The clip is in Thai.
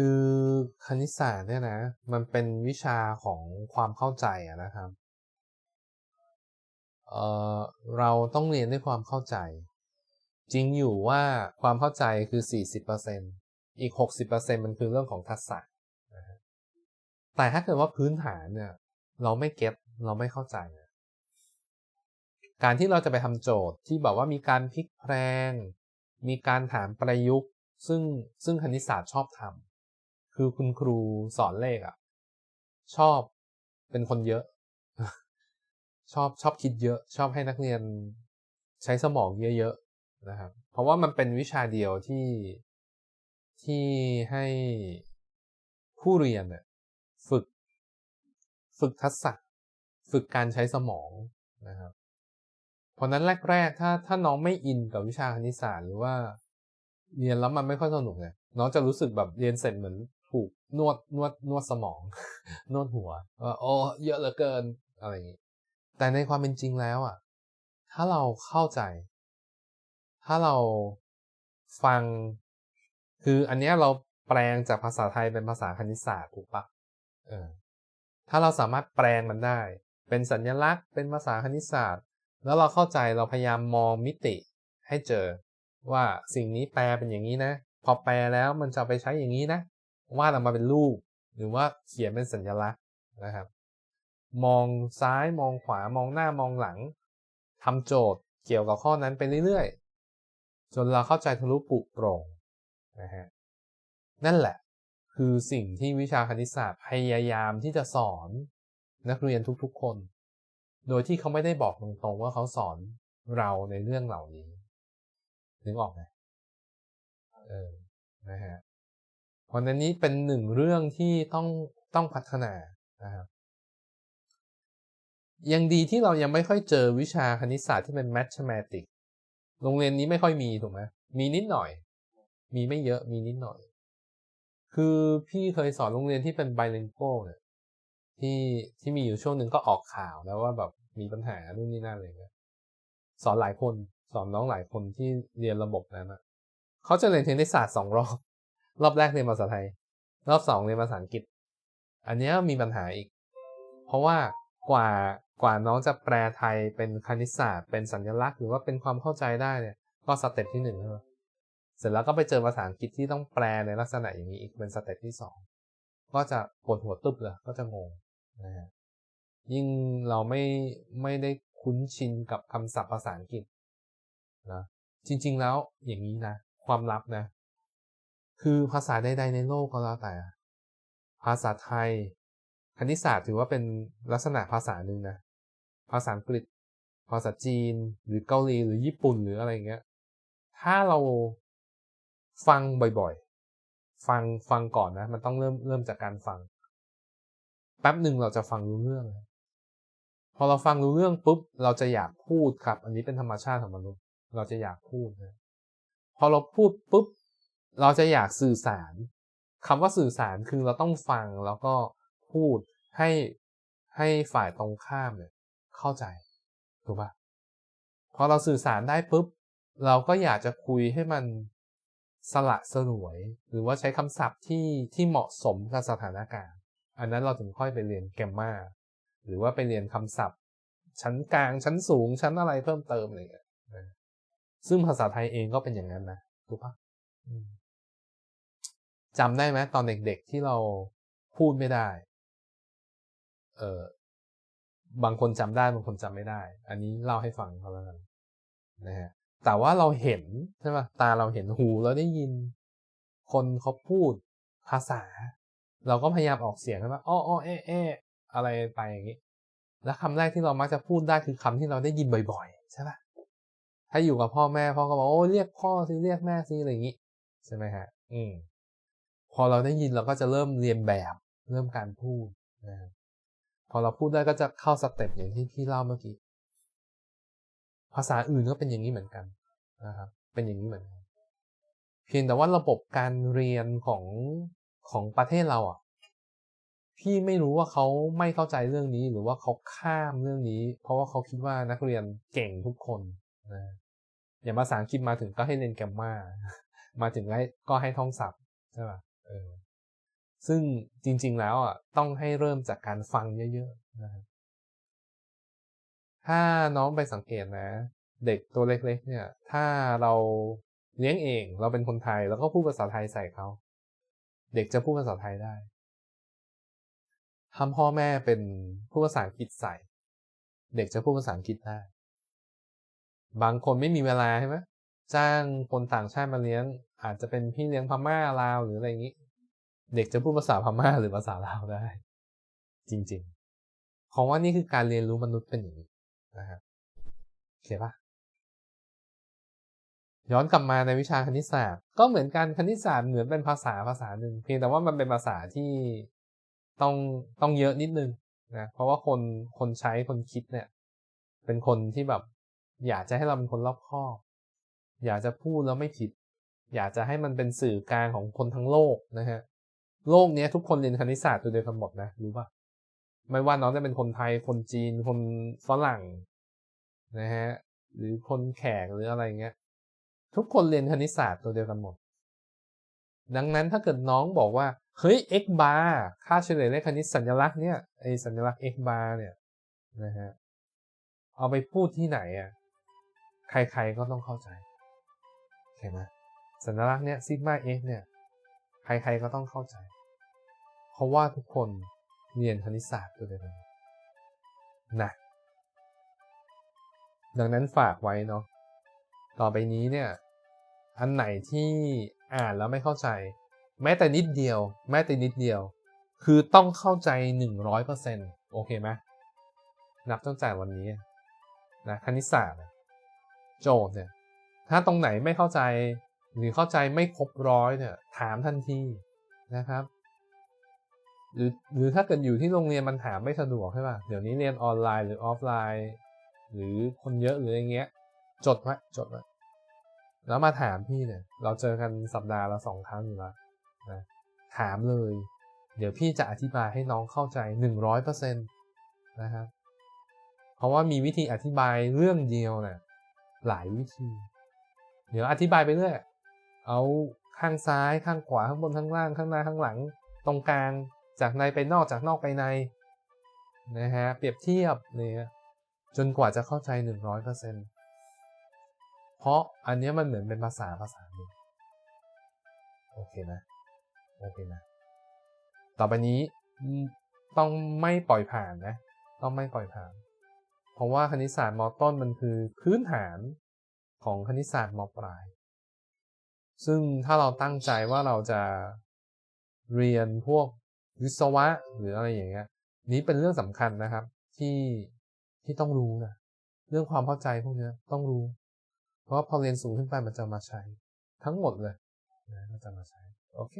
คือคณิตศาสตร์เนี่ยนะ มันเป็นวิชาของความเข้าใจะนะครับเออเราต้องเรียนด้วยความเข้าใจ จริงอยู่ว่าความเข้าใจคือ 40%อีก 60%มันคือเรื่องของทักษะนะฮะแต่ถ้าเกิดว่าพื้นฐานเนี่ย เราไม่เก็ตเราไม่เข้าใจการที่เราจะไปทำโจทย์ที่แบบว่ามีการพลิกแพลงมีการถามประยุกต์ ซึ่งซึ่งคณิตศาสตร์ชอบทำ คือคุณครูสอนเลขอะ่ะ ชอบเป็นคนเยอะ ชอบชอบคิดเยอะ ชอบให้นักเรียนใช้สมองเยอะๆนะครับ เพราะว่ามันเป็นวิชาเดียวที่ที่ให้ผู้เรียนเนี่ยฝึก ฝึกทักษะ ฝึกการใช้สมองนะครับเพราะนั้นแรกๆ ถ้าถ้าน้องไม่อินกับวิชาคณิตศาสตร์หรือว่าเรียนแล้วมันไม่ค่อยสนุกเนี่ยน้องจะรู้สึกแบบเรียนเสร็จเหมือน นวดนวดนวดสมอง นวดหัวว่าโอ้เยอะเหลือเกินอะไรอย่างนี้แต่ในความเป็นจริงแล้วอะ ถ้าเราเข้าใจ ถ้าเราฟัง คืออันเนี้ยเราแปลงจากภาษาไทยเป็นภาษาคณิตศาสตร์ถูกปะเออถ้าเราสามารถแปลงมันได้ เป็นสัญลักษณ์เป็นภาษาคณิตศาสตร์ แล้วเราเข้าใจเราพยายามมองมิติให้เจอว่าสิ่งนี้แปลเป็นอย่างนี้นะ พอแปลแล้วมันจะไปใช้อย่างนี้นะ วาดออกมาเป็นรูป หรือว่าเขียนเป็นสัญลักษณ์นะครับ มองซ้ายมองขวามองหน้ามองหลังทำโจทย์เกี่ยวกับข้อนั้นไปเรื่อยๆ จนเราเข้าใจทะลุปุโปร่งนะฮะนั่นแหละคือสิ่งที่วิชาคณิตศาสตร์พยายามที่จะสอนนักเรียนทุกๆคน โดยที่เขาไม่ได้บอกตรงๆว่าเขาสอนเราในเรื่องเหล่านี้ นึกออกไหมเออ นะฮะ เพราะนั้นนี้เป็นหนึ่งเรื่องที่ต้องต้องพัฒนานะครับยังดีที่เรายังไม่ค่อยเจอวิชาคณิตศาสตร์ที่เป็น mathematics โรงเรียนนี้ไม่ค่อยมีถูกไหมมีนิดหน่อย มีไม่เยอะมีนิดหน่อย คือพี่เคยสอนโรงเรียนที่เป็น bilingual เนี่ยที่ที่มีอยู่ช่วงหนึ่งก็ออกข่าวแล้วว่าแบบมีปัญหานู่นนี่นั่นอะไรเงี้ยสอนหลายคนสอนน้องหลายคนที่เรียนระบบนั้นนะเขาจะเรียนคณิตศาสตร์สองรอบ รอบแรกเรียนภาษาไทย รอบสองเรียนภาษาอังกฤษ อันนี้มีปัญหาอีก เพราะว่ากว่ากว่าน้องจะแปลไทยเป็นคณิตศาสตร์ เป็นสัญลักษณ์หรือว่าเป็นความเข้าใจได้เนี่ยก็สเต็ปที่หนึ่งใช่ไหมเสร็จแล้วก็ไปเจอภาษาอังกฤษที่ต้องแปลในลักษณะอย่างนี้อีกเป็นสเต็ปที่สองก็จะปวดหัวตึบเลยก็จะงงนะฮะยิ่งเราไม่ไม่ได้คุ้นชินกับคำศัพท์ภาษาอังกฤษนะจริง ๆ แล้วอย่างนี้นะ ความลับนะ คือภาษาใดๆในโลกก็แล้วแต่ ภาษาไทย คณิตศาสตร์ถือว่าเป็นลักษณะภาษาหนึ่งนะ ภาษาอังกฤษ ภาษาจีน หรือเกาหลี หรือญี่ปุ่น หรืออะไรเงี้ย ถ้าเราฟังบ่อยๆ ฟังฟังก่อนนะ มันต้องเริ่มเริ่มจากการฟัง แป๊บหนึ่งเราจะฟังรู้เรื่อง พอเราฟังรู้เรื่องปุ๊บ เราจะอยากพูดครับ อันนี้เป็นธรรมชาติของมนุษย์ เราจะอยากพูดนะ พอเราพูดปุ๊บ เราจะอยากสื่อสารคำว่าสื่อสารคือเราต้องฟังแล้วก็พูดให้ให้ฝ่ายตรงข้ามเนี่ยเข้าใจถูกปะพอเราสื่อสารได้ปุ๊บ เราก็อยากจะคุยให้มันสละสลวย หรือว่าใช้คำศัพท์ที่ที่เหมาะสมกับสถานการณ์ อันนั้นเราถึงค่อยไปเรียนแกมมาหรือว่าไปเรียนคำศัพท์ ชั้นกลางชั้นสูงชั้นอะไรเพิ่มเติมอะไรอย่างเงี้ยซึ่งภาษาไทยเองก็เป็นอย่างนั้นนะถูกปะ จำได้ไหมตอนเด็กๆที่เราพูดไม่ได้ เออบางคนจำได้บางคนจำไม่ได้ อันนี้เล่าให้ฟังเขาแล้วกันนะฮะแต่ว่าเราเห็นใช่ไหมตาเราเห็นหูเราได้ยิน คนเขาพูดภาษา เราก็พยายามออกเสียงใช่ไหมอ้ออ้อเอ๊ะเอ๊ะอะไรไปอย่างนี้ แล้วคำแรกที่เรามักจะพูดได้คือคำที่เราได้ยินบ่อยๆ ใช่ปะถ้าอยู่กับพ่อแม่พ่อก็บอกโอ้เรียกพ่อสิเรียกแม่สิอะไรอย่างนี้ ใช่ไหมฮะ อืม พอเราได้ยินเราก็จะเริ่มเรียนแบบ เริ่มการพูดนะพอเราพูดได้ก็จะเข้าสเต็ปอย่างที่พี่เล่าเมื่อกี้ ภาษาอื่นก็เป็นอย่างนี้เหมือนกันนะครับ เป็นอย่างนี้เหมือนกัน เพียงแต่ว่าระบบการเรียนของของประเทศเราอะพี่ไม่รู้ว่าเขาไม่เข้าใจเรื่องนี้หรือว่าเขาข้ามเรื่องนี้ เพราะว่าเขาคิดว่านักเรียนเก่งทุกคนนะอย่างภาษาอังกฤษมาถึงก็ให้เรียนแกรมมามาถึงก็ให้ท่องศัพท์ใช่ป่ะ ซึ่งจริง ๆ แล้วอะต้องให้เริ่มจากการฟังเยอะๆนะครับถ้าน้องไปสังเกตนะ เด็กตัวเล็ก ๆ เนี่ย ถ้าเราเลี้ยงเองเราเป็นคนไทยแล้วก็พูดภาษาไทยใส่เขา เด็กจะพูดภาษาไทยได้ทำพ่อแม่เป็นผู้ภาษาอังกฤษใส่ เด็กจะพูดภาษาอังกฤษได้ บางคนไม่มีเวลาใช่ไหมจ้างคนต่างชาติมาเลี้ยง อาจจะเป็นพี่เลี้ยงพม่าลาวหรืออะไรอย่างนี้ เด็กจะพูดภาษาพม่าหรือภาษาลาวได้ จริงๆ เพราะว่านี่คือการเรียนรู้มนุษย์เป็นอย่างนี้นะครับโอเคปะย้อนกลับมาในวิชาคณิตศาสตร์ ก็เหมือนกันคณิตศาสตร์เหมือนเป็นภาษาภาษาหนึ่งเพียงแต่ว่ามันเป็นภาษาที่ต้องต้องเยอะนิดนึงนะเพราะว่าคนคนใช้คนคิดเนี่ย เป็นคนที่แบบ อยากจะให้เราเป็นคนรอบคอบ อยากจะพูดแล้วไม่ผิด อยากจะให้มันเป็นสื่อกลางของคนทั้งโลกนะฮะโลกนี้ทุกคนเรียนคณิตศาสตร์ตัวเดียวกันหมดนะรู้ปะไม่ว่าน้องจะเป็นคนไทยคนจีนคนฝรั่งนะฮะหรือคนแขกหรืออะไรเงี้ยทุกคนเรียนคณิตศาสตร์ตัวเดียวกันหมด ดังนั้นถ้าเกิดน้องบอกว่า เฮ้ย x bar ค่าเฉลี่ยเลขคณิตสัญลักษณ์เนี่ยไอสัญลักษณ์ x bar เนี่ยนะฮะเอาไปพูดที่ไหนอะใครๆก็ต้องเข้าใจเห็นไหม สัญลักษณ์เนี่ยซิกมา x เนี่ยใครๆก็ต้องเข้าใจ เพราะว่าทุกคนเรียนคณิตศาสตร์ตัวเดียวกันนะดังนั้นฝากไว้เนาะต่อไปนี้เนี่ยอันไหนที่อ่านแล้วไม่เข้าใจ แม้แต่นิดเดียว แม้แต่นิดเดียว คือต้องเข้าใจหนึ่งร้อยเปอร์เซ็นโอเคไหมนับตั้งแต่วันนี้นะคณิตศาสตร์โจทย์เนี่ยถ้าตรงไหนไม่เข้าใจ หรือเข้าใจไม่ครบร้อยเนี่ยถามทันทีนะครับ หรือหรือถ้าเกิดอยู่ที่โรงเรียนมันถามไม่สะดวกใช่ป่ะเดี๋ยวนี้เรียนออนไลน์หรือออฟไลน์ หรือคนเยอะหรืออย่างเงี้ย จดไว้จดไว้แล้วมาถามพี่เนี่ย เราเจอกันสัปดาห์ละสองครั้งอยู่แล้วนะถามเลย เดี๋ยวพี่จะอธิบายให้น้องเข้าใจหนึ่งร้อยเปอร์เซ็นต์นะครับเพราะว่ามีวิธีอธิบายเรื่องเดียวเนี่ยหลายวิธี เดี๋ยวอธิบายไปเรื่อย เอาข้างซ้ายข้างขวาข้างบนข้างล่างข้างหน้าข้างหลัง ตรงกลางจากในไปนอกจากนอกไปในนะฮะเปรียบเทียบเนี่ยจนกว่าจะเข้าใจหนึ่งร้อยเปอร์เซ็นต์เพราะอันนี้มันเหมือนเป็นภาษาภาษาหนึ่งโอเคนะโอเคนะ ต่อไปนี้ต้องไม่ปล่อยผ่านนะ ต้องไม่ปล่อยผ่าน เพราะว่าคณิตศาสตร์มต้นมันคือพื้นฐานของคณิตศาสตร์มปลาย ซึ่งถ้าเราตั้งใจว่าเราจะเรียนพวกวิศวะหรืออะไรอย่างเงี้ย นี้เป็นเรื่องสำคัญนะครับ ที่ที่ต้องรู้นะเรื่องความเข้าใจพวกนี้ต้องรู้ เพราะว่าพอเรียนสูงขึ้นไปมันจะมาใช้ ทั้งหมดเลยนะมันจะมาใช้ โอเค